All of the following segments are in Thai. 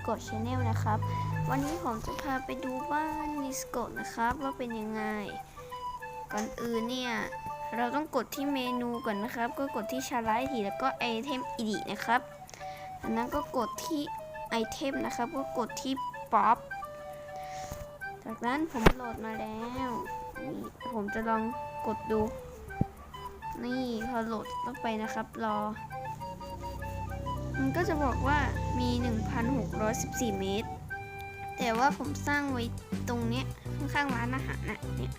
โก Channel นะครับ วันนี้ผมจะพาไปดูบ้านนิสโกนะครับว่าเป็นยังไง ก่อนอื่นเนี่ย เราต้องกดที่เมนูก่อนนะครับ ก็กดที่ชาร์ไลท์ทีแล้วก็ไอเทมอีดีนะครับจากนั้นก็กดที่ไอเทมนะครับ ก็กดที่ป๊อปจากนั้นผมโหลดมาแล้วนี่ผมจะลองกดดู นี่พอโหลดเข้าไปนะครับรอ มันก็จะบอกว่ามี 1,614 เมตร แต่ว่าผมสร้างไว้ตรงเนี้ยข้างๆร้านอาหารนะเนี่ย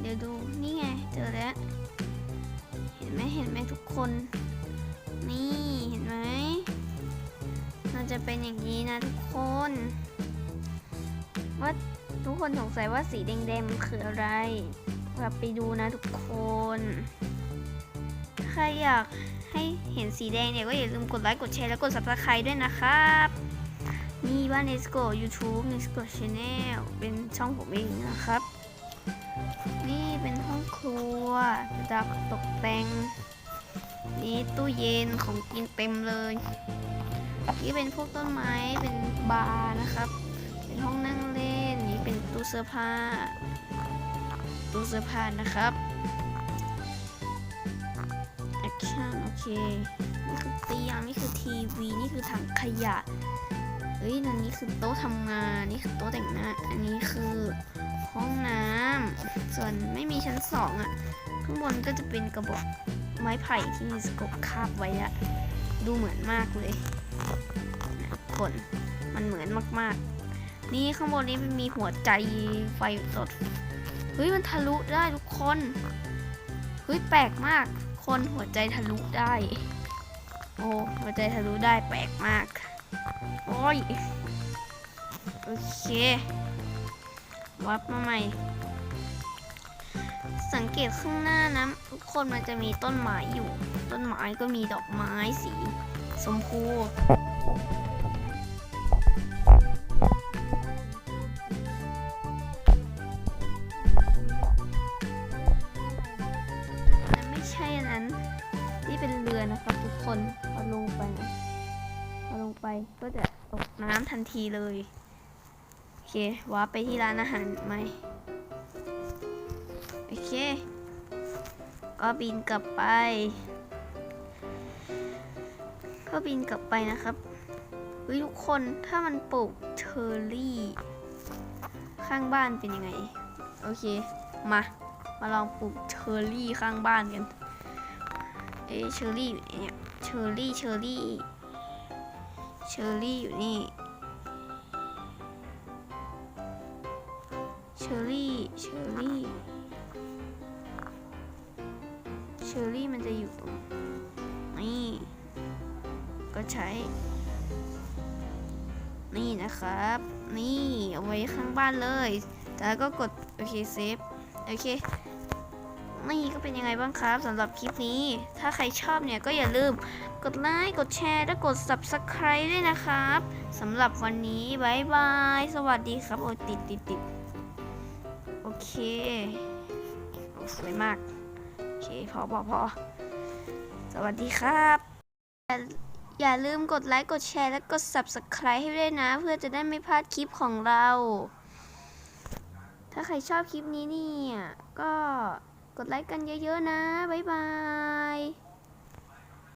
เดี๋ยวดูนี่ไงเจอแล้ว เห็นไหมเห็นไหมทุกคน นี่เห็นไหมมันจะเป็นอย่างนี้นะทุกคน ว่าทุกคนสงสัยว่าสีแดงๆมันคืออะไรเราไปดูนะทุกคน ใครอยากให้เห็นสีแดงเนี่ยก็อย่าลืมกดไลค์กดแชร์แล้วกด subscribe ด้วยนะครับนี่บ้าน Nesco YouTube Nesco Channel เป็นช่องผมเองนะครับ นี่เป็นห้องครัวจะตกแต่ง นี่ตู้เย็นของกินเต็มเลยนี่เป็นพวกต้นไม้เป็นบาร์นะครับ เป็นห้องนั่งเล่นนี่เป็นตู้เสื้อผ้า ตู้เสื้อผ้านะครับ ชั่นโอเค นี่คือเตียงนี่คือทีวี นี่คือถังขยะ เฮ้ยอันนี้คือโต๊ะทำงาน นี่คือโต๊ะแต่งหน้า อันนี้คือห้องน้ำ ส่วนไม่มีชั้นสองอะข้างบนก็จะเป็นกระบอกไม้ไผ่ที่มีสกบคาบไว้อะดูเหมือนมากเลยนะคนมันเหมือนมากๆ นี่ข้างบนนี้มันมีหัวใจไฟสด เฮ้ยมันทะลุได้ทุกคน เฮ้ยแปลกมาก คนหัวใจทะลุได้ โอ้หัวใจทะลุได้แปลกมาก โอ้ย โอเควับมาใหม่ สังเกตข้างหน้านะทุกคนมันจะมีต้นไม้อยู่ ต้นไม้ก็มีดอกไม้สี ชมพู งไปนะพอลงไปก็จะตกน้ำทันทีเลย โอเคว้าไปที่ร้านอาหารไหมโอเค ก็บินกลับไป ก็บินกลับไปนะครับเฮ้ยทุกคนถ้ามันปลูกเชอร์รี่ ข้างบ้านเป็นยังไง โอเค มา มาลองปลูกเชอร์รี่ข้างบ้านกัน เอ้เชอรี่อยู่เนี่ย เชอรี่ เชอรี่ เชอรี่อยู่นี่ เชอรี่ เชอรี่ เชอร์รี่มันจะอยู่ตรงนี่ ก็ใช้ นี่นะครับ นี่ เอาไว้ข้างบ้านเลย แล้วก็กด โอเค เซฟ โอเค นี่ก็เป็นยังไงบ้างครับสำหรับคลิปนี้ ถ้าใครชอบเนี่ยก็อย่าลืมกดไลค์กดแชร์และกด subscribe ด้วยนะครับสำหรับวันนี้บายบาย สวัสดีครับ โอ้ติดติดติดโอเคสวยมาก โอเค พอพอพอสวัสดีครับอย่าอย่าลืมกดไลค์กดแชร์และกด subscribe ให้ด้วยนะ เพื่อจะได้ไม่พลาดคลิปของเรา ถ้าใครชอบคลิปนี้เนี่ย ก็ กดไลค์กันเยอะๆนะ บ๊ายบาย